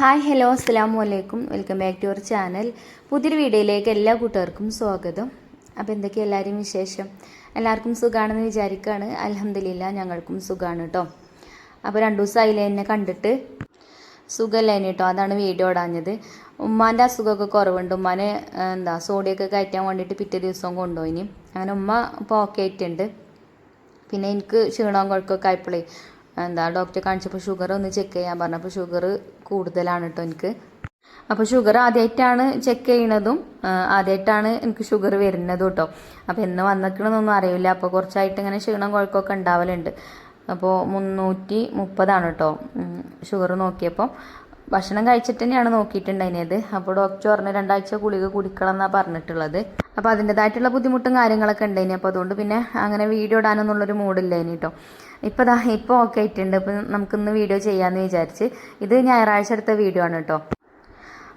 Hi hello അസ്സാം അലൈക്കും welcome back to your channel. പുതിയൊരു വീഡിയോയിലേക്ക് എല്ലാ കൂട്ടുകാർക്കും സ്വാഗതം. അപ്പോൾ എന്തൊക്കെയാണ് എല്ലാവരും വിശേഷം? എല്ലാവർക്കും സുഖമാണെന്ന് വിചാരിക്കുകയാണ് അലഹമില്ല ഞങ്ങൾക്കും സുഖമാണ് കേട്ടോ അപ്പോൾ രണ്ടു ദിവസമായില്ലേ എന്നെ കണ്ടിട്ട്? സുഖമല്ലേനെ കേട്ടോ അതാണ് വീഡിയോ ഇടാഞ്ഞത്. ഉമ്മാന്റെ അസുഖമൊക്കെ കുറവുണ്ട്. ഉമ്മാനെ എന്താ സോഡിയൊക്കെ കയറ്റാൻ വേണ്ടിയിട്ട് പിറ്റേ ദിവസം കൊണ്ടുപോയിനി. അങ്ങനെ ഉമ്മ ഇപ്പോൾ ഓക്കെ ആയിട്ടുണ്ട്. പിന്നെ എനിക്ക് ക്ഷീണവും കുഴക്കമൊക്കെ ആയപ്പോഴേ എന്താ ഡോക്ടറെ കാണിച്ചപ്പോൾ ഷുഗർ ഒന്ന് ചെക്ക് ചെയ്യാൻ പറഞ്ഞപ്പോൾ ഷുഗർ കൂടുതലാണ് കേട്ടോ എനിക്ക്. അപ്പോൾ ഷുഗർ ആദ്യമായിട്ടാണ് ചെക്ക് ചെയ്യണതും ആദ്യമായിട്ടാണ് എനിക്ക് ഷുഗർ വരുന്നതും കേട്ടോ അപ്പോൾ എന്ന് വന്നിക്കണമെന്നൊന്നും അറിയില്ല. അപ്പോൾ കുറച്ചായിട്ട് ഇങ്ങനെ ക്ഷീണം കുഴക്കമൊക്കെ ഉണ്ടാവലുണ്ട്. അപ്പോൾ മുന്നൂറ്റി മുപ്പതാണ് കേട്ടോ ഷുഗർ നോക്കിയപ്പോൾ ഭക്ഷണം കഴിച്ചിട്ട് തന്നെയാണ് നോക്കിയിട്ടുണ്ടായിരുന്നത്. അപ്പോൾ ഡോക്ടർ പറഞ്ഞു രണ്ടാഴ്ച ഗുളിക കുടിക്കണം എന്നാണ് പറഞ്ഞിട്ടുള്ളത്. അപ്പോൾ അതിന്റെതായിട്ടുള്ള ബുദ്ധിമുട്ടും കാര്യങ്ങളൊക്കെ ഉണ്ടായിനി. അപ്പോൾ അതുകൊണ്ട് പിന്നെ അങ്ങനെ വീഡിയോ ഇടാനൊന്നുള്ളൊരു മൂഡില്ലായിരുന്നു കേട്ടോ ഇപ്പോൾ ദാ ഇപ്പോൾ ഓക്കെ ആയിട്ടുണ്ട്. അപ്പോൾ നമുക്കിന്ന് വീഡിയോ ചെയ്യാമെന്ന് വിചാരിച്ച്. ഇത് ഞായറാഴ്ച എടുത്ത വീഡിയോ ആണ് കേട്ടോ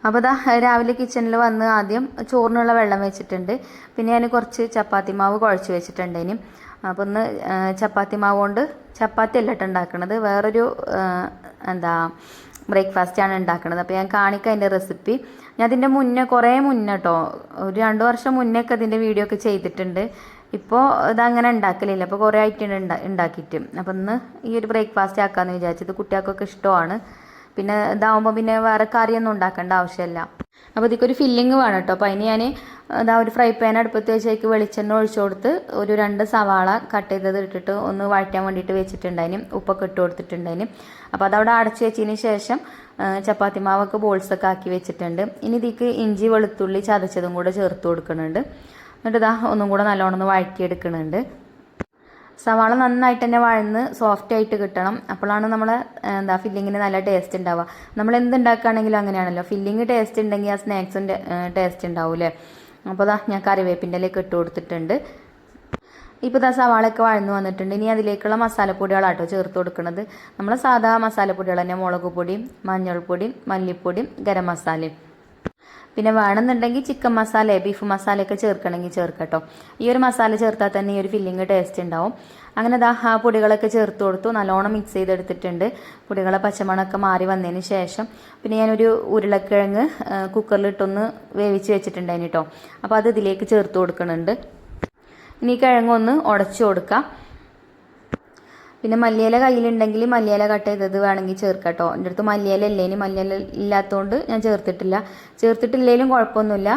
അപ്പോൾ ദാ രാവിലെ കിച്ചണിൽ വന്ന് ആദ്യം ചോറിനുള്ള വെള്ളം വെച്ചിട്ടുണ്ട്. പിന്നെ ഞാൻ കുറച്ച് ചപ്പാത്തി മാവ് കുഴച്ച് വെച്ചിട്ടുണ്ട് ഇനി. അപ്പോൾ ഒന്ന് ചപ്പാത്തി മാവ് കൊണ്ട് ചപ്പാത്തി അല്ല കേട്ടോ ഉണ്ടാക്കണത്. വേറൊരു എന്താ ബ്രേക്ക്ഫാസ്റ്റാണ് ഉണ്ടാക്കുന്നത് അപ്പോൾ ഞാൻ കാണിക്കാം അതിന്റെ റെസിപ്പി ഞാൻ അതിന്റെ മുന്നേ കുറേ മുന്നേ കേട്ടോ ഒരു രണ്ട് വർഷം മുന്നേ ഒക്കെ അതിന്റെ വീഡിയോ ഒക്കെ ചെയ്തിട്ടുണ്ട്. ഇപ്പോൾ ഇതങ്ങനെ ഉണ്ടാക്കലില്ല. അപ്പോൾ കുറേ ആയിട്ടുണ്ട് ഉണ്ടാ ഉണ്ടാക്കിയിട്ട് അപ്പോൾ ഇന്ന് ഈ ഒരു ബ്രേക്ക്ഫാസ്റ്റ് ആക്കാമെന്ന് വിചാരിച്ചത് കുട്ടികൾക്കൊക്കെ ഇഷ്ടമാണ്. പിന്നെ ഇതാവുമ്പോൾ പിന്നെ വേറെ കറിയൊന്നും ഉണ്ടാക്കേണ്ട ആവശ്യമില്ല അപ്പോൾ ഇതിക്കൊരു ഫില്ലിങ് വേണം കേട്ടോ. അപ്പോൾ അതിന് ഞാൻ ഇതാ ഒരു ഫ്രൈ പാൻ അടുപ്പത്ത് വെച്ചേക്ക് വെളിച്ചെണ്ണ ഒഴിച്ചു കൊടുത്ത് ഒരു രണ്ട് സവാള കട്ട് ചെയ്തത് ഇട്ടിട്ട് ഒന്ന് വഴറ്റാൻ വേണ്ടിയിട്ട് വെച്ചിട്ടുണ്ടായിന് ഉപ്പൊക്കെ ഇട്ട് കൊടുത്തിട്ടുണ്ടായിന് അപ്പോൾ അതവിടെ അടച്ച് വെച്ചതിന് ശേഷം ചപ്പാത്തി മാവൊക്കെ ബോൾസൊക്കെ ആക്കി വെച്ചിട്ടുണ്ട്. ഇനി ഇതിക്ക് ഇഞ്ചി വെളുത്തുള്ളി ചതച്ചതും കൂടെ ചേർത്ത് കൊടുക്കുന്നുണ്ട്. എന്നിട്ട് ഇതാ ഒന്നും കൂടെ നല്ലോണം ഒന്ന് വഴറ്റിയെടുക്കുന്നുണ്ട് സവാള നന്നായിട്ട് തന്നെ വഴന്ന് സോഫ്റ്റ് ആയിട്ട് കിട്ടണം. അപ്പോഴാണ് നമ്മൾ എന്താ ഫില്ലിങ്ങിന് നല്ല ടേസ്റ്റ് ഉണ്ടാവുക. നമ്മൾ എന്ത് ഉണ്ടാക്കുകയാണെങ്കിലും അങ്ങനെയാണല്ലോ. ഫില്ലിങ് ടേസ്റ്റ് ഉണ്ടെങ്കിൽ ആ സ്നാക്സിന്റെ ടേസ്റ്റ് ഉണ്ടാവില്ലേ അപ്പോൾ ദാ ഞാൻ കറിവേപ്പിന്റെ ഇലയൊക്കെ ഇട്ട് കൊടുത്തിട്ടുണ്ട്. ഇപ്പോൾ ഇതാ സവാളയൊക്കെ വഴന്നു വന്നിട്ടുണ്ട്. ഇനി അതിലേക്കുള്ള മസാലപ്പൊടികളാട്ടോ ചേർത്ത് കൊടുക്കുന്നത് നമ്മൾ സാധാ മസാലപ്പൊടികൾ തന്നെ മുളക് പൊടിയും മഞ്ഞൾപ്പൊടിയും മല്ലിപ്പൊടിയും ഗരം മസാലയും. പിന്നെ വേണമെന്നുണ്ടെങ്കിൽ ചിക്കൻ മസാല ബീഫ് മസാലയൊക്കെ ചേർക്കണമെങ്കിൽ ചേർക്കട്ടോ. ഈ ഒരു മസാല ചേർത്താൽ തന്നെ ഈ ഒരു ഫില്ലിങ് ടേസ്റ്റ് ഉണ്ടാവും. അങ്ങനെ ദാ ആ പൊടികളൊക്കെ ചേർത്ത് കൊടുത്തു നല്ലോണം മിക്സ് ചെയ്തെടുത്തിട്ടുണ്ട്. പൊടികളെ പച്ചമണമൊക്കെ മാറി വന്നതിന് ശേഷം പിന്നെ ഞാനൊരു ഉരുളക്കിഴങ്ങ് കുക്കറിലിട്ടൊന്ന് വേവിച്ച് വെച്ചിട്ടുണ്ടായിരുന്നു കേട്ടോ അപ്പോൾ അത് ഇതിലേക്ക് ചേർത്ത് കൊടുക്കുന്നുണ്ട്. ഇനി കിഴങ്ങൊന്ന് ഉടച്ചു കൊടുക്കാം. പിന്നെ മല്ലിയില കയ്യിലുണ്ടെങ്കിൽ മല്ലിയില കട്ട് ചെയ്തത് വേണമെങ്കിൽ ചേർക്കാം കേട്ടോ എന്റെ അടുത്ത് മല്ലിയില ഇല്ലേ? ഇനി മല്ലിയില ഇല്ലാത്തതുകൊണ്ട് ഞാൻ ചേർത്തിട്ടില്ല. ചേർത്തിട്ടില്ലെങ്കിലും കുഴപ്പമൊന്നുമില്ല.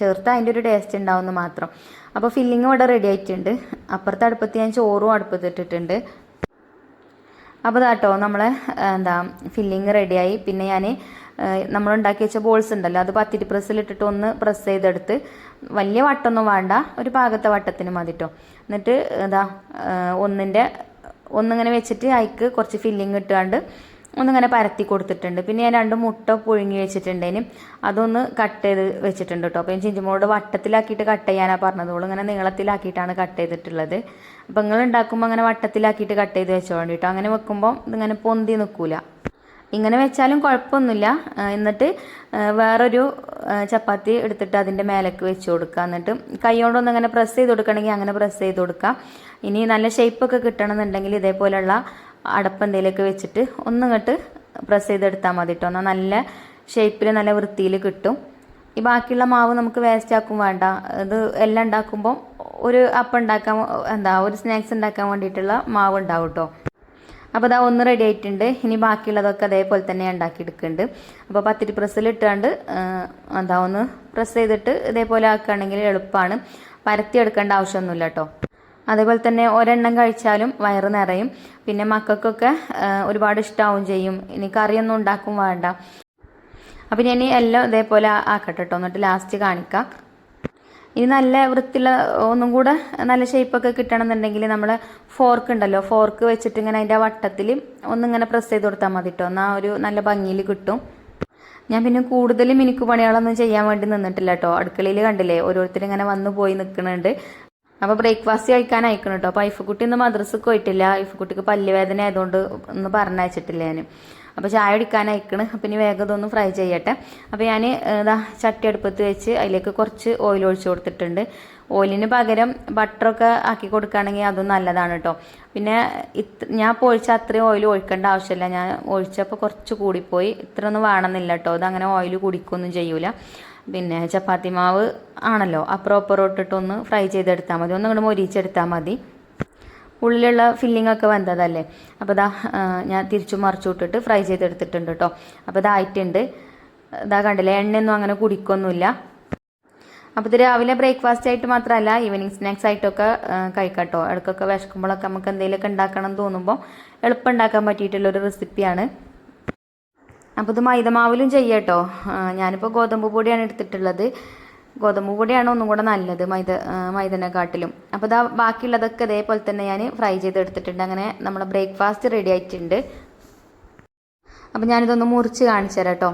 ചേർത്ത് അതിന്റെ ഒരു ടേസ്റ്റ് ഉണ്ടാവുമെന്ന് മാത്രം. അപ്പോൾ ഫില്ലിങ് ഇവിടെ റെഡി ആയിട്ടുണ്ട്. അപ്പുറത്തെ അടുപ്പത്ത് ഞാൻ ചോറും അടുപ്പത്തിട്ടിട്ടുണ്ട്. അപ്പോൾ കേട്ടോ നമ്മളെ എന്താ ഫില്ലിങ് റെഡിയായി പിന്നെ ഞാൻ നമ്മൾ ഉണ്ടാക്കി വെച്ച ബോൾസ് ഉണ്ടല്ലോ അത് പത്തിരി പ്രസ്സിലിട്ടിട്ട് ഒന്ന് പ്രസ് ചെയ്തെടുത്ത് വലിയ വട്ടമൊന്നും വേണ്ട ഒരു പാകത്തെ വട്ടത്തിന് മതിട്ടോ എന്നിട്ട് എന്താ ഒന്നിന്റെ ഒന്നിങ്ങനെ വെച്ചിട്ട് അതിക്ക് കുറച്ച് ഫില്ലിങ് ഇട്ടുകൊണ്ട് ഒന്നിങ്ങനെ പരത്തി കൊടുത്തിട്ടുണ്ട്. പിന്നെ ഞാൻ രണ്ട് മുട്ട പുഴുങ്ങി വെച്ചിട്ടുണ്ടേനും. അതൊന്ന് കട്ട് ചെയ്ത് വെച്ചിട്ടുണ്ട് കേട്ടോ അപ്പോൾ ഞാൻ ചിഞ്ചുമോട് വട്ടത്തിലാക്കിയിട്ട് കട്ട് ചെയ്യാനാണ് പറഞ്ഞത്. ഇങ്ങനെ നീളത്തിലാക്കിയിട്ടാണ് കട്ട് ചെയ്തിട്ടുള്ളത്. അപ്പോൾ നിങ്ങൾ ഉണ്ടാക്കുമ്പോൾ അങ്ങനെ വട്ടത്തിലാക്കിയിട്ട് കട്ട് ചെയ്ത് വെച്ചോണ്ടിട്ടോ അങ്ങനെ വെക്കുമ്പോൾ ഇതിങ്ങനെ പൊന്തി നിൽക്കൂല ഇങ്ങനെ വെച്ചാലും കുഴപ്പമൊന്നുമില്ല. എന്നിട്ട് വേറൊരു ചപ്പാത്തി എടുത്തിട്ട് അതിന്റെ മേലേക്ക് വെച്ച് കൊടുക്കുക എന്നിട്ട് കൈ അങ്ങനെ പ്രസ് ചെയ്ത് കൊടുക്കണമെങ്കിൽ അങ്ങനെ പ്രസ് ചെയ്ത് കൊടുക്കുക ഇനി നല്ല ഷേപ്പൊക്കെ കിട്ടണമെന്നുണ്ടെങ്കിൽ ഇതേപോലെയുള്ള അടപ്പെന്തേലൊക്കെ വെച്ചിട്ട് ഒന്നിങ്ങോട്ട് പ്രസ് ചെയ്തെടുത്താൽ മതി കേട്ടോ എന്നാൽ നല്ല ഷേപ്പിൽ നല്ല വൃത്തിയിൽ കിട്ടും. ഈ ബാക്കിയുള്ള മാവ് നമുക്ക് വേസ്റ്റ് ആക്കും വേണ്ട. ഇത് എല്ലാം ഉണ്ടാക്കുമ്പോൾ ഒരു അപ്പം ഉണ്ടാക്കാൻ എന്താ ഒരു സ്നാക്സ് ഉണ്ടാക്കാൻ വേണ്ടിയിട്ടുള്ള മാവ് ഉണ്ടാവും കേട്ടോ അപ്പോൾ അതാ ഒന്ന് റെഡി ആയിട്ടുണ്ട്. ഇനി ബാക്കിയുള്ളതൊക്കെ അതേപോലെ തന്നെ ഉണ്ടാക്കിയെടുക്കുന്നുണ്ട്. അപ്പോൾ പത്തിരി പ്രസ്സിൽ ഇട്ടാണ്ട് എന്താ ഒന്ന് പ്രസ് ചെയ്തിട്ട് ഇതേപോലെ ആക്കുകയാണെങ്കിൽ എളുപ്പമാണ് പരത്തി എടുക്കേണ്ട ആവശ്യമൊന്നുമില്ല കേട്ടോ. അതേപോലെ തന്നെ ഒരെണ്ണം കഴിച്ചാലും വയറ് നിറയും. പിന്നെ മക്കൾക്കൊക്കെ ഒരുപാട് ഇഷ്ടമാവും ചെയ്യും. ഇനി കറിയൊന്നും ഉണ്ടാക്കും വേണ്ട. അപ്പം ഞാൻ എല്ലാം ഇതേപോലെ ആക്കട്ടെ കേട്ടോ. എന്നിട്ട് ലാസ്റ്റ് കാണിക്കാം. ഇനി നല്ല വൃത്തിയുള്ള ഒന്നും കൂടെ നല്ല ഷേപ്പൊക്കെ കിട്ടണമെന്നുണ്ടെങ്കിൽ നമ്മൾ ഫോർക്ക് ഉണ്ടല്ലോ ഫോർക്ക് വെച്ചിട്ട് ഇങ്ങനെ അതിന്റെ വട്ടത്തിൽ ഒന്നിങ്ങനെ പ്രസ് ചെയ്ത് കൊടുത്താൽ മതി കേട്ടോ എന്നാൽ ഒരു നല്ല ഭംഗിയിൽ കിട്ടും. ഞാൻ പിന്നെ കൂടുതലും മിനുക്ക് പണികളൊന്നും ചെയ്യാൻ വേണ്ടി നിന്നിട്ടില്ല കേട്ടോ അടുക്കളയിൽ കണ്ടില്ലേ ഓരോരുത്തർ ഇങ്ങനെ വന്നു പോയി നിൽക്കുന്നുണ്ട് അപ്പോൾ ബ്രേക്ക്ഫാസ്റ്റ് കഴിക്കാൻ അയക്കണം കേട്ടോ അപ്പോൾ ഐഫക്കുട്ടി ഇന്ന് മദ്രസക്ക് പോയിട്ടില്ല. ഐഫക്കുട്ടിക്ക് പല്ലുവേദന ആയതുകൊണ്ട് ഒന്ന് പറഞ്ഞയച്ചിട്ടില്ല ഞാൻ അപ്പോൾ ചായ കുടിക്കാൻ അയക്കണ് അപ്പം ഇനി വേഗം ഇതൊന്ന് ഫ്രൈ ചെയ്യട്ടെ. അപ്പോൾ ഞാൻ ഇതാ ചട്ടി അടുപ്പത്ത് വെച്ച് അതിലേക്ക് കുറച്ച് ഓയിൽ ഒഴിച്ചു കൊടുത്തിട്ടുണ്ട്. ഓയിലിന് പകരം ബട്ടറൊക്കെ ആക്കി കൊടുക്കുകയാണെങ്കിൽ അതും നല്ലതാണ് കേട്ടോ പിന്നെ ഇത്ര ഞാൻ ഒഴിച്ച അത്രയും ഓയിൽ ഒഴിക്കേണ്ട ആവശ്യമില്ല. ഞാൻ ഒഴിച്ചപ്പോൾ കുറച്ച് കൂടിപ്പോയി. ഇത്ര ഒന്നും വേണമെന്നില്ല കേട്ടോ അതങ്ങനെ ഓയിൽ കുടിക്കൊന്നും ചെയ്യൂല. പിന്നെ ചപ്പാത്തി മാവ് ആണല്ലോ. അപ്പുറം അപ്പുറം ഇട്ടിട്ടൊന്ന് ഫ്രൈ ചെയ്തെടുത്താൽ മതി. ഒന്ന് ഇങ്ങോട്ട് മൊരിച്ചെടുത്താൽ മതി. ഉള്ളിലുള്ള ഫില്ലിംഗ് ഒക്കെ വന്നതല്ലേ? അപ്പോൾ ഇതാ ഞാൻ തിരിച്ചു മറിച്ചു വിട്ടിട്ട് ഫ്രൈ ചെയ്തെടുത്തിട്ടുണ്ട് കേട്ടോ അപ്പോൾ ഇതായിട്ടുണ്ട് ഇതാ കണ്ടില്ലേ എണ്ണയൊന്നും അങ്ങനെ കുടിക്കൊന്നുമില്ല. അപ്പോൾ ഇത് രാവിലെ ബ്രേക്ക്ഫാസ്റ്റ് ആയിട്ട് മാത്രമല്ല ഈവനിങ് സ്നാക്സ് ആയിട്ടൊക്കെ കഴിക്കാട്ടോ ഇടയ്ക്കൊക്കെ വിശക്കുമ്പോഴൊക്കെ നമുക്ക് എന്തെങ്കിലുമൊക്കെ ഉണ്ടാക്കണം എന്ന് തോന്നുമ്പോൾ എളുപ്പം ഉണ്ടാക്കാൻ പറ്റിയിട്ടുള്ളൊരു റെസിപ്പിയാണ് അപ്പോൾ ഇത് മൈദമാവിലും ചെയ്യാം കേട്ടോ ഞാനിപ്പോൾ ഗോതമ്പ് പൊടിയാണ് എടുത്തിട്ടുള്ളത്. ഗോതമ്പ് പൊടിയാണ് ഒന്നും കൂടെ നല്ലത് മൈദ മൈദനെക്കാട്ടിലും. അപ്പോൾ ഇതാ ബാക്കിയുള്ളതൊക്കെ ഇതേപോലെ തന്നെ ഞാൻ ഫ്രൈ ചെയ്തെടുത്തിട്ടുണ്ട്. അങ്ങനെ നമ്മുടെ ബ്രേക്ക്ഫാസ്റ്റ് റെഡി ആയിട്ടുണ്ട്. അപ്പോൾ ഞാനിതൊന്ന് മുറിച്ച് കാണിച്ചു തരാം കേട്ടോ.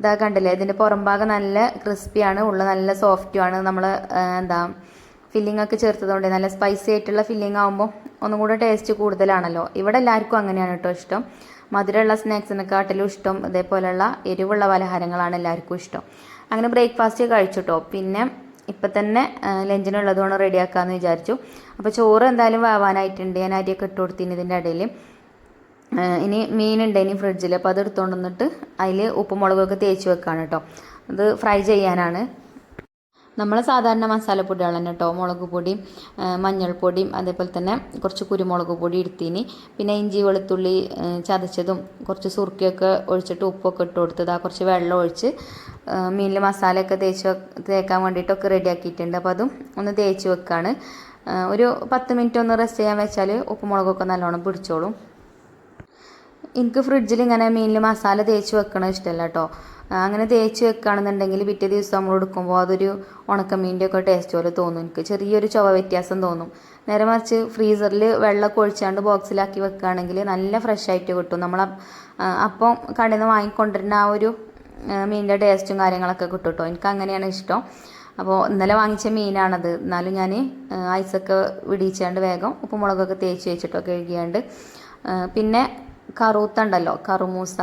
ഇതാ കണ്ടില്ലേ ഇതിന്റെ പുറം ഭാഗം നല്ല ക്രിസ്പിയാണ് ഉള്ള നല്ല സോഫ്റ്റുമാണ് നമ്മൾ എന്താ ഫില്ലിംഗ് ഒക്കെ ചേർത്തതുകൊണ്ട് നല്ല സ്പൈസി ആയിട്ടുള്ള ഫില്ലിംഗ് ആകുമ്പോൾ ഒന്നും കൂടെ ടേസ്റ്റ് കൂടുതലാണല്ലോ. ഇവിടെ എല്ലാവർക്കും അങ്ങനെയാണ് കേട്ടോ ഇഷ്ടം. മധുരമുള്ള സ്നാക്സിനെക്കാട്ടിലും ഇഷ്ടം ഇതേപോലെയുള്ള എരിവുള്ള പലഹാരങ്ങളാണ് എല്ലാവർക്കും ഇഷ്ടം. അങ്ങനെ ബ്രേക്ക്ഫാസ്റ്റ് കഴിച്ചു കേട്ടോ പിന്നെ ഇപ്പം തന്നെ ലഞ്ചിനുള്ളതുകൊണ്ട് റെഡിയാക്കാമെന്ന് വിചാരിച്ചു. അപ്പോൾ ചോറ് എന്തായാലും വാവാനായിട്ടുണ്ട്. ഞാൻ അരിയൊക്കെ ഇട്ട് കൊടുത്തിന് ഇതിന്റെ ഇടയിൽ ഇനി മീനുണ്ട് ഇനി ഫ്രിഡ്ജിൽ അപ്പോൾ അത് എടുത്തുകൊണ്ട് വന്നിട്ട് അതിൽ ഉപ്പും മുളകൊക്കെ തേച്ച് വെക്കാണ് കേട്ടോ അത് ഫ്രൈ ചെയ്യാനാണ്. നമ്മൾ സാധാരണ മസാലപ്പൊടികൾ തന്നെ കേട്ടോ മുളക് പൊടിയും മഞ്ഞൾപ്പൊടിയും അതേപോലെ തന്നെ കുറച്ച് കുരുമുളക് പൊടി എടുത്തിന് പിന്നെ ഇഞ്ചി വെളുത്തുള്ളി ചതച്ചതും കുറച്ച് സുർക്കിയൊക്കെ ഒഴിച്ചിട്ട് ഉപ്പൊക്കെ ഇട്ട് കൊടുത്തത് ആ കുറച്ച് വെള്ളം ഒഴിച്ച് മീനിൽ മസാലയൊക്കെ തേച്ച് തേക്കാൻ വേണ്ടിയിട്ടൊക്കെ റെഡിയാക്കിയിട്ടുണ്ട്. അപ്പോൾ അതും ഒന്ന് തേച്ച് വെക്കുകയാണ് ഒരു പത്ത് മിനിറ്റ് ഒന്ന് റെസ്റ്റ് ചെയ്യാൻ വെച്ചാൽ ഉപ്പുമുളകൊക്കെ നല്ലോണം പിടിച്ചോളും. എനിക്ക് ഫ്രിഡ്ജിൽ ഇങ്ങനെ മീനിൽ മസാല തേച്ച് വെക്കണത് ഇഷ്ടമല്ല കേട്ടോ അങ്ങനെ തേച്ച് വെക്കുകയാണെന്നുണ്ടെങ്കിൽ പിറ്റേ ദിവസം നമ്മൾ എടുക്കുമ്പോൾ അതൊരു ഉണക്കമീന്റെ ഒക്കെ ടേസ്റ്റ് പോലെ തോന്നും. എനിക്ക് ചെറിയൊരു ചുവ വ്യത്യാസം തോന്നും. നേരെ മറിച്ച് ഫ്രീസറിൽ വെള്ളമൊക്കെ ഒഴിച്ചാണ്ട് ബോക്സിലാക്കി വെക്കുകയാണെങ്കിൽ നല്ല ഫ്രഷ് ആയിട്ട് കിട്ടും. നമ്മൾ അപ്പം കടയിൽ നിന്ന് വാങ്ങിക്കൊണ്ടിരുന്ന ആ ഒരു മീനിന്റെ ടേസ്റ്റും കാര്യങ്ങളൊക്കെ കിട്ടും കേട്ടോ. എനിക്ക് അങ്ങനെയാണ് ഇഷ്ടം. അപ്പോൾ ഇന്നലെ വാങ്ങിച്ച മീനാണത്. എന്നാലും ഞാൻ ഐസൊക്കെ വിടിയിച്ചാണ്ട് വേഗം ഉപ്പുമുളകൊക്കെ തേച്ച് വെച്ചിട്ടൊക്കെ കഴുകിയാണ്ട് പിന്നെ കറൂത്ത ഉണ്ടല്ലോ. കറുമൂസ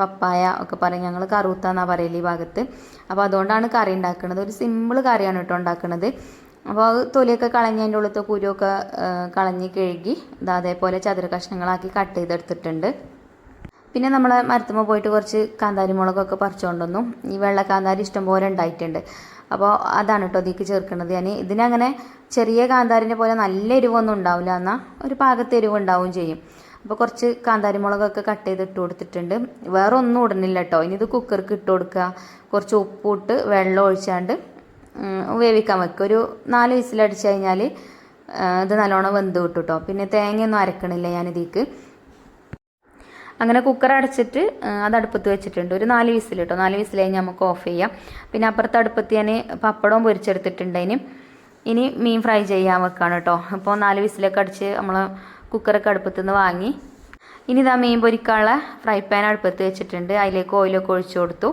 പപ്പായ ഒക്കെ പറയും. ഞങ്ങൾ കറുത്ത എന്നാണ് പറയൽ ഈ ഭാഗത്ത്. അപ്പോൾ അതുകൊണ്ടാണ് കറി ഉണ്ടാക്കുന്നത് ഒരു സിമ്പിൾ കറിയാണ് കേട്ടോ ഉണ്ടാക്കുന്നത് അപ്പോൾ അത് തൊലിയൊക്കെ കളഞ്ഞ് അതിന്റെ ഉള്ളത്തെ കുരുവൊക്കെ കളഞ്ഞ് കഴുകി ഇത് അതേപോലെ ചതുര കഷ്ണങ്ങളാക്കി കട്ട് ചെയ്തെടുത്തിട്ടുണ്ട്. പിന്നെ നമ്മൾ മരത്തുമ്പോൾ പോയിട്ട് കുറച്ച് കാന്താരി മുളകൊക്കെ പറിച്ചുകൊണ്ടുവന്നു ഈ വെള്ള കാന്താരി ഇഷ്ടംപോലെ ഉണ്ടായിട്ടുണ്ട്. അപ്പോൾ അതാണ് കേട്ടോ ഇതിക്ക് ചേർക്കുന്നത് ഞാൻ ഇതിനങ്ങനെ ചെറിയ കാന്താരിന്റെ പോലെ നല്ല എരിവൊന്നും ഉണ്ടാവില്ല. എന്നാൽ ഒരു പാകത്തെ എരിവ് ഉണ്ടാവുകയും ചെയ്യും. അപ്പോൾ കുറച്ച് കാന്താരി മുളകൊക്കെ കട്ട് ചെയ്ത് ഇട്ട് കൊടുത്തിട്ടുണ്ട്. വേറെ ഒന്നും ഇടുന്നില്ല കേട്ടോ ഇനി ഇത് കുക്കർക്ക് ഇട്ട് കൊടുക്കുക കുറച്ച് ഉപ്പിട്ട് വെള്ളം ഒഴിച്ചാണ്ട് വേവിക്കാൻ വെക്കുക ഒരു നാല് വിസിലടിച്ച് കഴിഞ്ഞാൽ ഇത് നല്ലോണം വെന്ത് കിട്ടും കേട്ടോ പിന്നെ തേങ്ങയൊന്നും അരക്കണില്ല ഞാനിതിക്ക് അങ്ങനെ കുക്കർ അടച്ചിട്ട് അത് അടുപ്പത്ത് വെച്ചിട്ടുണ്ട്. ഒരു നാല് വിസിൽ കേട്ടോ നാല് വിസിൽ കഴിഞ്ഞ് നമുക്ക് ഓഫ് ചെയ്യാം. പിന്നെ അപ്പുറത്ത് അടുപ്പത്ത് ഞാൻ പപ്പടവും പൊരിച്ചെടുത്തിട്ടുണ്ട് ഇനി ഇനി മീൻ ഫ്രൈ ചെയ്യാൻ വെക്കാണ് കേട്ടോ അപ്പോൾ നാല് വിസിലൊക്കെ അടിച്ച് നമ്മൾ കുക്കറൊക്കെ അടുപ്പത്ത് നിന്ന് വാങ്ങി. ഇനി ഇതാ മീൻ പൊരിക്കാനുള്ള ഫ്രൈ പാൻ അടുപ്പത്ത് വെച്ചിട്ടുണ്ട്. അതിലേക്ക് ഓയിലൊക്കെ ഒഴിച്ചു കൊടുത്തു.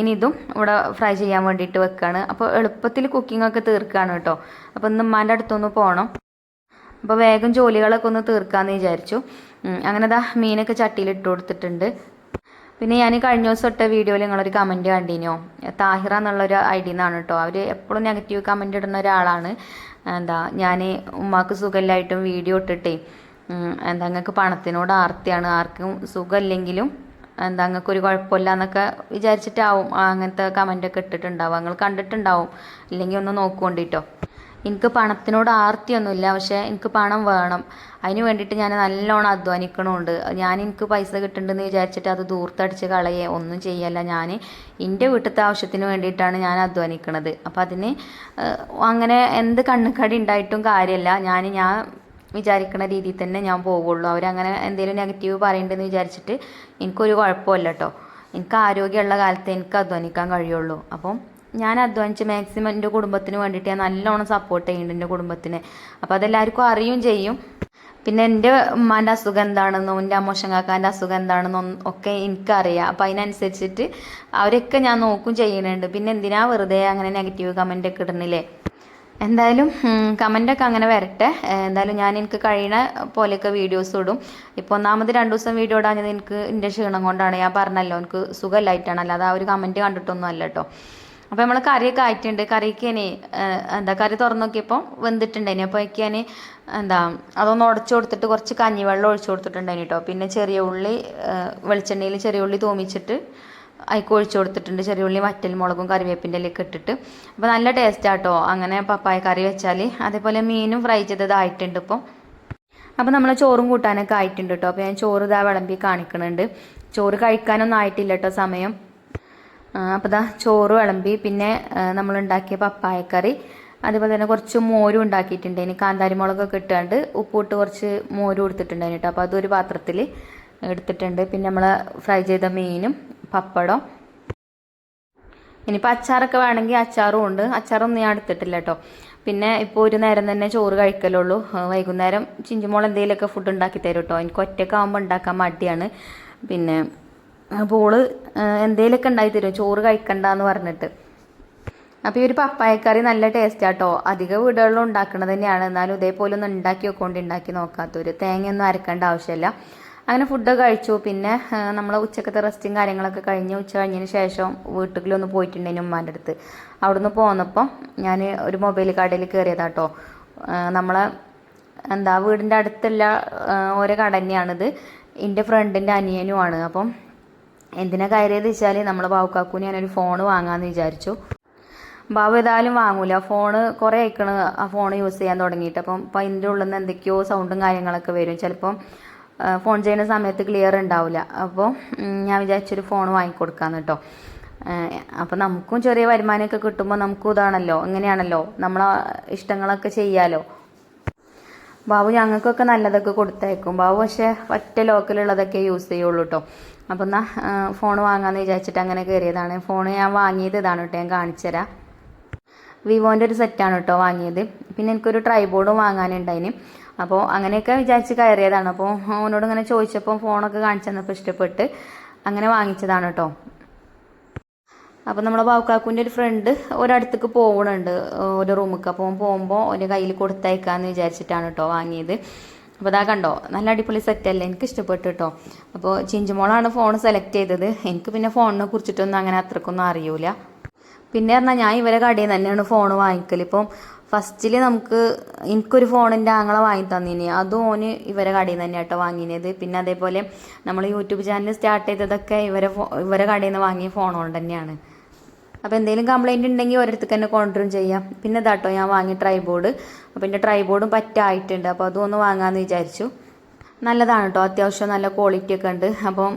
ഇനി ഇതും ഇവിടെ ഫ്രൈ ചെയ്യാൻ വേണ്ടിയിട്ട് വെക്കുകയാണ് അപ്പോൾ എളുപ്പത്തിൽ കുക്കിംഗ് ഒക്കെ തീർക്കുകയാണ് കേട്ടോ. അപ്പോൾ ഇന്ന് ഉമ്മാന്റെ അടുത്തൊന്ന് പോകണം അപ്പോൾ വേഗം ജോലികളൊക്കെ ഒന്ന് തീർക്കാമെന്ന് വിചാരിച്ചു. അങ്ങനെ ദാ മീനൊക്കെ ചട്ടിയിൽ ഇട്ട് കൊടുത്തിട്ടുണ്ട്. പിന്നെ ഞാൻ കഴിഞ്ഞ ദിവസം ഇട്ട വീഡിയോയിൽ നിങ്ങളൊരു കമന്റ് കണ്ടിനോ? താഹിറ എന്നുള്ളൊരു ഐ ഡി എന്നാണ് കേട്ടോ. അവർ എപ്പോഴും നെഗറ്റീവ് കമന്റ് ഇടുന്ന ഒരാളാണ്. എന്താ ഞാൻ ഉമ്മാക്ക് സുഖമില്ലായിട്ടും വീഡിയോ ഇട്ടിട്ടേ എന്താ നിങ്ങൾക്ക് പണത്തിനോട് ആർത്തിയാണ് ആർക്കും സുഖമില്ലെങ്കിലും എന്താ നിങ്ങൾക്ക് ഒരു കുഴപ്പമില്ല എന്നൊക്കെ വിചാരിച്ചിട്ടാവും അങ്ങനത്തെ കമന്റൊക്കെ ഇട്ടിട്ടുണ്ടാവും നിങ്ങൾ കണ്ടിട്ടുണ്ടാവും. ഇല്ലെങ്കിൽ ഒന്ന് നോക്കുകൊണ്ടിട്ടോ എനിക്ക് പണത്തിനോട് ആർത്തിയൊന്നുമില്ല പക്ഷേ എനിക്ക് പണം വേണം. അതിന് വേണ്ടിയിട്ട് ഞാൻ നല്ലോണം അധ്വാനിക്കണമുണ്ട് ഞാൻ എനിക്ക് പൈസ കിട്ടുന്നുണ്ടെന്ന് വിചാരിച്ചിട്ട് അത് ദൂർത്തടിച്ച് കളയേ. ഒന്നും ചെയ്യല്ല ഞാൻ എന്റെ വീട്ടിലത്തെ ആവശ്യത്തിന് വേണ്ടിയിട്ടാണ് ഞാൻ അധ്വാനിക്കണത്. അപ്പം അതിന് അങ്ങനെ എന്ത് കണ്ണുകടി ഉണ്ടായിട്ടും കാര്യമല്ല. ഞാൻ ഞാൻ വിചാരിക്കുന്ന രീതിയിൽ തന്നെ ഞാൻ പോവുള്ളൂ. അവരങ്ങനെ എന്തെങ്കിലും നെഗറ്റീവ് പറയണ്ടെന്ന് വിചാരിച്ചിട്ട് എനിക്കൊരു കുഴപ്പമില്ല കേട്ടോ എനിക്ക് ആരോഗ്യമുള്ള കാലത്ത് എനിക്ക് അധ്വാനിക്കാൻ കഴിയുള്ളൂ. അപ്പം ഞാൻ അധ്വാനിച്ച് മാക്സിമം എന്റെ കുടുംബത്തിന് വേണ്ടിയിട്ട് ഞാൻ നല്ലോണം സപ്പോർട്ട് ചെയ്യുന്നുണ്ട് എന്റെ കുടുംബത്തിന്. അപ്പോൾ അതെല്ലാവർക്കും അറിയും ചെയ്യും. പിന്നെ എന്റെ ഉമ്മാന്റെ അസുഖം എന്താണെന്നും എന്റെ അമ്മോഷൻ കാക്കാന്റെ അസുഖം എന്താണെന്നും ഒക്കെ എനിക്കറിയാം. അപ്പോൾ അതിനനുസരിച്ചിട്ട് അവരൊക്കെ ഞാൻ നോക്കും ചെയ്യുന്നുണ്ട്. പിന്നെ എന്തിനാ വെറുതെ അങ്ങനെ നെഗറ്റീവ് കമന്റ് ഒക്കെ ഇടുന്നില്ലേ? എന്തായാലും കമന്റൊക്കെ അങ്ങനെ വരട്ടെ. എന്തായാലും ഞാൻ എനിക്ക് കഴിയണ പോലെയൊക്കെ വീഡിയോസ് ഇടും. ഇപ്പോൾ ഒന്നാമത് രണ്ട് ദിവസം വീഡിയോ ഇടാഞ്ഞത് എനിക്ക് എന്റെ ക്ഷീണം കൊണ്ടാണ്. ഞാൻ പറഞ്ഞല്ലോ എനിക്ക് സുഖമില്ലായിട്ടാണ്. അല്ലാതെ ആ ഒരു കമന്റ് കണ്ടിട്ടൊന്നും അല്ല കേട്ടോ അപ്പോൾ നമ്മൾ കറിയൊക്കെ ആയിട്ടുണ്ട്. കറിക്ക് ഇനി എന്താ കറി തുറന്നു നോക്കിയപ്പോൾ വെന്തിട്ടുണ്ടായിനി. അപ്പോൾ എനിക്ക് എന്താ അതൊന്ന് ഉടച്ചു കൊടുത്തിട്ട് കുറച്ച് കഞ്ഞിവെള്ളം ഒഴിച്ചു കൊടുത്തിട്ടുണ്ടായിനി കേട്ടോ പിന്നെ ചെറിയ ഉള്ളി വെളിച്ചെണ്ണയിൽ ചെറിയ ഉള്ളി തൂമിച്ചിട്ട് അതിക്ക് ഒഴിച്ചു കൊടുത്തിട്ടുണ്ട്. ചെറിയ ഉള്ളി വറ്റൽ മുളകും കറിവേപ്പിന്റെ ഇലയൊക്കെ ഇട്ടിട്ട്. അപ്പോൾ നല്ല ടേസ്റ്റ് ആട്ടോ അങ്ങനെ പപ്പായ കറി വെച്ചാൽ അതേപോലെ മീനും ഫ്രൈ ചെയ്തതായിട്ടുണ്ട് ഇപ്പോൾ അപ്പോൾ നമ്മൾ ചോറും കൂട്ടാനൊക്കെ ആയിട്ടുണ്ട് കേട്ടോ അപ്പോൾ ഞാൻ ചോറ് ഇതാ വിളമ്പി കാണിക്കുന്നുണ്ട് ചോറ് കഴിക്കാനൊന്നും ആയിട്ടില്ല കേട്ടോ സമയം. അപ്പോൾ ഇതാ ചോറ് വിളമ്പി പിന്നെ നമ്മൾ ഉണ്ടാക്കിയ പപ്പായക്കറി അതുപോലെ തന്നെ കുറച്ച് മോരും ഉണ്ടാക്കിയിട്ടുണ്ട്. ഇനി കാന്താരി മുളകൊക്കെ ഇട്ടുകൊണ്ട് ഉപ്പിട്ട് കുറച്ച് മോരും കൊടുത്തിട്ടുണ്ടായിരുന്നു കേട്ടോ. അപ്പോൾ അതൊരു പാത്രത്തിൽ എടുത്തിട്ടുണ്ട്. പിന്നെ നമ്മൾ ഫ്രൈ ചെയ്ത മീനും പപ്പടം ഇനിയിപ്പോൾ അച്ചാറൊക്കെ വേണമെങ്കിൽ അച്ചാറും ഉണ്ട്. അച്ചാറൊന്നും ഞാൻ എടുത്തിട്ടില്ല കേട്ടോ. പിന്നെ ഇപ്പോൾ ഒരു നേരം തന്നെ ചോറ് കഴിക്കലുള്ളൂ. വൈകുന്നേരം ചിഞ്ചുമോൾ എന്തെങ്കിലുമൊക്കെ ഫുഡ് ഉണ്ടാക്കി തരും കേട്ടോ. എനിക്ക് ഒറ്റയ്ക്കാവുമ്പോൾ ഉണ്ടാക്കാൻ മടിയാണ്. പിന്നെ അപ്പോൾ ഓൾ എന്തേലൊക്കെ ഉണ്ടാക്കി തരും ചോറ് കഴിക്കണ്ടെന്ന് പറഞ്ഞിട്ട്. അപ്പോൾ ഈ ഒരു പപ്പായക്കറി നല്ല ടേസ്റ്റ് ആട്ടോ അധിക വീടുകളിലും ഉണ്ടാക്കുന്നത് തന്നെയാണ്. എന്നാലും ഇതേപോലെ ഒന്ന് ഉണ്ടാക്കി വെക്കൊണ്ട് ഉണ്ടാക്കി നോക്കാത്തൊരു തേങ്ങയൊന്നും അരക്കേണ്ട ആവശ്യമില്ല അങ്ങനെ ഫുഡ് കഴിച്ചു. പിന്നെ നമ്മൾ ഉച്ചക്കത്തെ റെസ്റ്റും കാര്യങ്ങളൊക്കെ കഴിഞ്ഞ് ഉച്ച കഴിഞ്ഞതിന് ശേഷം വീട്ടിലൊന്ന് പോയിട്ടുണ്ടെങ്കിൽ ഉമ്മാന്റെ അടുത്ത്. അവിടുന്ന് പോന്നപ്പോൾ ഞാൻ ഒരു മൊബൈൽ കടയിൽ കയറിയതാട്ടോ നമ്മളെ എന്താ വീടിന്റെ അടുത്തുള്ള ഓരോ കട തന്നെയാണിത്. എന്റെ ഫ്രണ്ടിന്റെ അനിയനുമാണ് അപ്പം എന്തിനാ കയറിയത് വെച്ചാൽ നമ്മൾ ബാവുക്കാക്കൂന് ഞാനൊരു ഫോൺ വാങ്ങാമെന്ന് വിചാരിച്ചു. ബാബു ഏതായാലും വാങ്ങൂല. ഫോണ് കുറേ അയക്കണ് ആ ഫോൺ യൂസ് ചെയ്യാൻ തുടങ്ങിയിട്ട്. അപ്പം അപ്പം അതിന്റെ ഉള്ളിൽ നിന്ന് എന്തൊക്കെയോ സൗണ്ടും കാര്യങ്ങളൊക്കെ വരും. ചിലപ്പം ഫോൺ ചെയ്യുന്ന സമയത്ത് ക്ലിയർ ഉണ്ടാവില്ല അപ്പോൾ ഞാൻ വിചാരിച്ചൊരു ഫോൺ വാങ്ങിക്കൊടുക്കാന്ന് കേട്ടോ അപ്പം നമുക്കും ചെറിയ വരുമാനമൊക്കെ കിട്ടുമ്പോൾ നമുക്കും ഇതാണല്ലോ. ഇങ്ങനെയാണല്ലോ. നമ്മളെ ഇഷ്ടങ്ങളൊക്കെ ചെയ്യാലോ. ബാബു ഞങ്ങൾക്കൊക്കെ നല്ലതൊക്കെ കൊടുത്തയക്കും ബാബു പക്ഷേ ഒറ്റ ലോക്കലുള്ളതൊക്കെ യൂസ് ചെയ്യുള്ളൂ കേട്ടോ അപ്പം എന്നാൽ ഫോൺ വാങ്ങാമെന്ന് വിചാരിച്ചിട്ട് അങ്ങനെ കയറിയതാണ് ഫോൺ ഞാൻ വാങ്ങിയത് ഇതാണ് കേട്ടോ ഞാൻ കാണിച്ചു തരാം. വിവോന്റെ ഒരു സെറ്റാണ് കേട്ടോ വാങ്ങിയത്. പിന്നെ എനിക്കൊരു ട്രൈബോർഡും വാങ്ങാനുണ്ടായിന്. അപ്പോൾ അങ്ങനെയൊക്കെ വിചാരിച്ച് കയറിയതാണ്. അപ്പോൾ അവനോട് ഇങ്ങനെ ചോദിച്ചപ്പോൾ ഫോണൊക്കെ കാണിച്ചു തന്നപ്പോൾ ഇഷ്ടപ്പെട്ട് അങ്ങനെ വാങ്ങിച്ചതാണ് കേട്ടോ അപ്പോൾ നമ്മുടെ ബാവുക്കാക്കുവിന്റെ ഒരു ഫ്രണ്ട് ഒരടുത്തേക്ക് പോകണുണ്ട് ഒരു റൂമിലേക്ക് അപ്പോൾ പോകുമ്പോൾ ഒരു കയ്യിൽ കൊടുത്തയക്കാമെന്ന് വിചാരിച്ചിട്ടാണ് കേട്ടോ വാങ്ങിയത്. അപ്പോൾ അതാ കണ്ടോ നല്ല അടിപൊളി സെറ്റ് അല്ലേ എനിക്ക് ഇഷ്ടപ്പെട്ടു കേട്ടോ അപ്പോൾ ചിഞ്ചുമോളാണ് ഫോൺ സെലക്ട് ചെയ്തത്. എനിക്ക് പിന്നെ ഫോണിനെ കുറിച്ചിട്ടൊന്നും അങ്ങനെ അത്രക്കൊന്നും അറിയൂല. പിന്നെ പറഞ്ഞാൽ ഞാൻ ഇവരെ കടയിൽ തന്നെയാണ് ഫോൺ വാങ്ങിക്കൽ ഇപ്പം ഫസ്റ്റിൽ നമുക്ക് എനിക്കൊരു ഫോണിന്റെ ആങ്ങളെ വാങ്ങി തന്നിനി. അതും ഓന് ഇവരെ കടയിൽ നിന്ന് തന്നെയാണ് കേട്ടോ വാങ്ങിയത് പിന്നെ അതേപോലെ നമ്മൾ യൂട്യൂബ് ചാനൽ സ്റ്റാർട്ട് ചെയ്തതൊക്കെ ഇവരെ ഇവരെ കടയിൽ നിന്ന് വാങ്ങിയ ഫോൺ തന്നെയാണ്. അപ്പോൾ എന്തെങ്കിലും കംപ്ലൈന്റ് ഉണ്ടെങ്കിൽ ഒരിടത്തേക്ക് തന്നെ കൊണ്ടുവരും ചെയ്യാം. പിന്നെ ഇതാട്ടോ ഞാൻ വാങ്ങിയ ട്രൈബോർഡ് അപ്പോൾ എന്റെ ട്രൈ ബോർഡും പറ്റായിട്ടുണ്ട്. അപ്പോൾ അതും ഒന്ന് വാങ്ങാമെന്ന് വിചാരിച്ചു. നല്ലതാണ് കേട്ടോ അത്യാവശ്യം നല്ല ക്വാളിറ്റി ഒക്കെ ഉണ്ട്. അപ്പം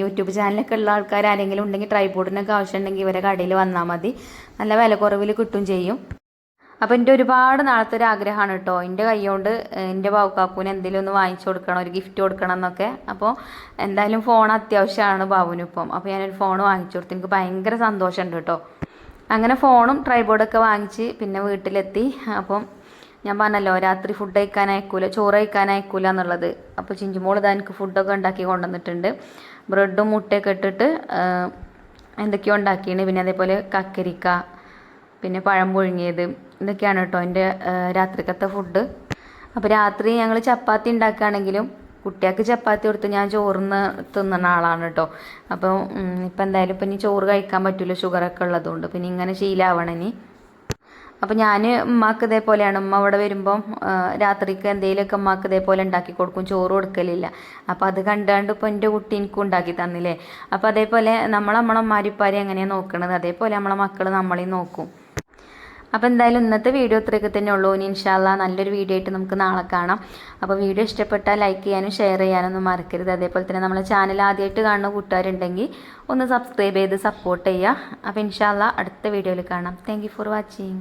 യൂട്യൂബ് ചാനലൊക്കെ ഉള്ള ആൾക്കാർ ആരെങ്കിലും ഉണ്ടെങ്കിൽ ട്രൈബോർഡിനൊക്കെ ആവശ്യം ഉണ്ടെങ്കിൽ ഇവരെ കടയിൽ വന്നാൽ മതി. നല്ല വില കുറവിൽ കിട്ടും ചെയ്യും. അപ്പോൾ എന്റെ ഒരുപാട് നാളത്തെ ഒരു ആഗ്രഹമാണ് കേട്ടോ. എന്റെ കൈകൊണ്ട് എന്റെ ബാബുക്കാക്കൂന് എന്തെങ്കിലും ഒന്ന് വാങ്ങിച്ചു കൊടുക്കണം ഒരു ഗിഫ്റ്റ് കൊടുക്കണം എന്നൊക്കെ. അപ്പോൾ എന്തായാലും ഫോൺ അത്യാവശ്യമാണ് ബാബുവിന് ഇപ്പം. അപ്പോൾ ഞാനൊരു ഫോൺ വാങ്ങിച്ചു കൊടുത്തു. എനിക്ക് ഭയങ്കര സന്തോഷമുണ്ട് കേട്ടോ. അങ്ങനെ ഫോണും ട്രൈബോർഡൊക്കെ വാങ്ങിച്ച് പിന്നെ വീട്ടിലെത്തി. അപ്പം ഞാൻ പറഞ്ഞല്ലോ രാത്രി ഫുഡ് കഴിക്കാൻ അയക്കൂല ചോറ് കഴിക്കാൻ അയക്കൂല എന്നുള്ളത്. അപ്പോൾ ചിഞ്ചുമോൾ ഇതാ എനിക്ക് ഫുഡൊക്കെ ഉണ്ടാക്കി കൊണ്ടുവന്നിട്ടുണ്ട്. ബ്രെഡും മുട്ടയൊക്കെ ഇട്ടിട്ട് എന്തൊക്കെയോ ഉണ്ടാക്കിയാണ് പിന്നെ അതേപോലെ കക്കരിക്ക പിന്നെ പഴം പുഴുങ്ങിയത് ഇതൊക്കെയാണ് കേട്ടോ എന്റെ രാത്രിക്കത്തെ ഫുഡ് അപ്പോൾ രാത്രി ഞങ്ങൾ ചപ്പാത്തി ഉണ്ടാക്കുകയാണെങ്കിലും കുട്ടികൾക്ക് ചപ്പാത്തി കൊടുത്ത് ഞാൻ ചോറിന്ന് തിന്നുന്ന ആളാണ് കേട്ടോ. അപ്പോൾ ഇപ്പം എന്തായാലും ഇപ്പം ഇനി ചോറ് കഴിക്കാൻ പറ്റില്ല ഷുഗറൊക്കെ ഉള്ളതുകൊണ്ട്. പിന്നെ ഇങ്ങനെ ശീലാവണം ഇനി. അപ്പോൾ ഞാൻ ഉമ്മാക്ക് ഇതേപോലെയാണ്. ഉമ്മ അവിടെ വരുമ്പം രാത്രിക്ക് എന്തെങ്കിലുമൊക്കെ ഉമ്മാക്ക് ഇതേപോലെ ഉണ്ടാക്കി കൊടുക്കും. ചോറ് കൊടുക്കലില്ല. അപ്പോൾ അത് കണ്ടാണ്ട് ഇപ്പോൾ എന്റെ കുട്ടി എനിക്കും ഉണ്ടാക്കി തന്നില്ലേ? അപ്പോൾ അതേപോലെ നമ്മൾ നമ്മളെ അമ്മാരിപ്പാരെ എങ്ങനെയാണ് നോക്കണത്? അതേപോലെ നമ്മളെ മക്കൾ നമ്മളെയും നോക്കും. അപ്പോൾ എന്തായാലും ഇന്നത്തെ വീഡിയോ ഇത്രയൊക്കെ തന്നെ ഉള്ളൂ. ഇനി ഇൻഷാല്ല നല്ലൊരു വീഡിയോ ആയിട്ട് നമുക്ക് നാളെ കാണാം. അപ്പോൾ വീഡിയോ ഇഷ്ടപ്പെട്ടാൽ ലൈക്ക് ചെയ്യാനും ഷെയർ ചെയ്യാനൊന്നും മറക്കരുത്. അതേപോലെ തന്നെ നമ്മളെ ചാനൽ ആദ്യമായിട്ട് കാണുന്ന കൂട്ടുകാരുണ്ടെങ്കിൽ ഒന്ന് സബ്സ്ക്രൈബ് ചെയ്ത് സപ്പോർട്ട് ചെയ്യുക. അപ്പോൾ ഇൻഷാല്ല അടുത്ത വീഡിയോയിൽ കാണാം. Thank for watching